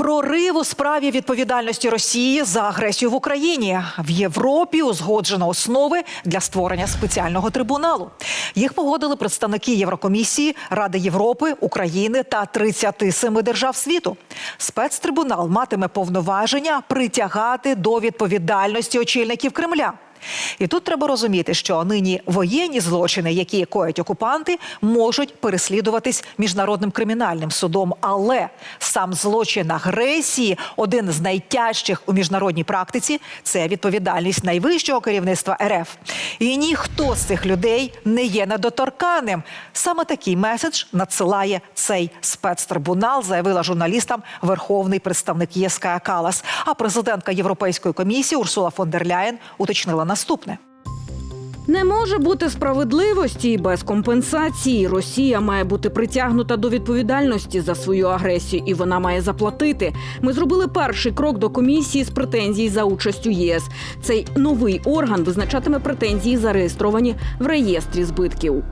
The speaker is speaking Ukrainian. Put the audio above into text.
Прорив у справі відповідальності Росії за агресію в Україні в Європі узгоджено основи для створення спеціального трибуналу. Їх погодили представники Єврокомісії, Ради Європи, України та 37 держав світу. Спецтрибунал матиме повноваження притягати до відповідальності очільників Кремля. І тут треба розуміти, що нині воєнні злочини, які коять окупанти, можуть переслідуватись міжнародним кримінальним судом. Але сам злочин агресії один з найтяжчих у міжнародній практиці це відповідальність найвищого керівництва РФ. І ніхто з цих людей не є недоторканним. Саме такий меседж надсилає цей спецтрибунал, заявила журналістам верховний представник ЄС Кая Калас. А президентка Європейської комісії Урсула фон дер Ляєн уточнила наступне. Не може бути справедливості без компенсації. Росія має бути притягнута до відповідальності за свою агресію, і вона має заплатити. Ми зробили перший крок до комісії з претензій за участю ЄС. Цей новий орган визначатиме претензії, зареєстровані в реєстрі збитків.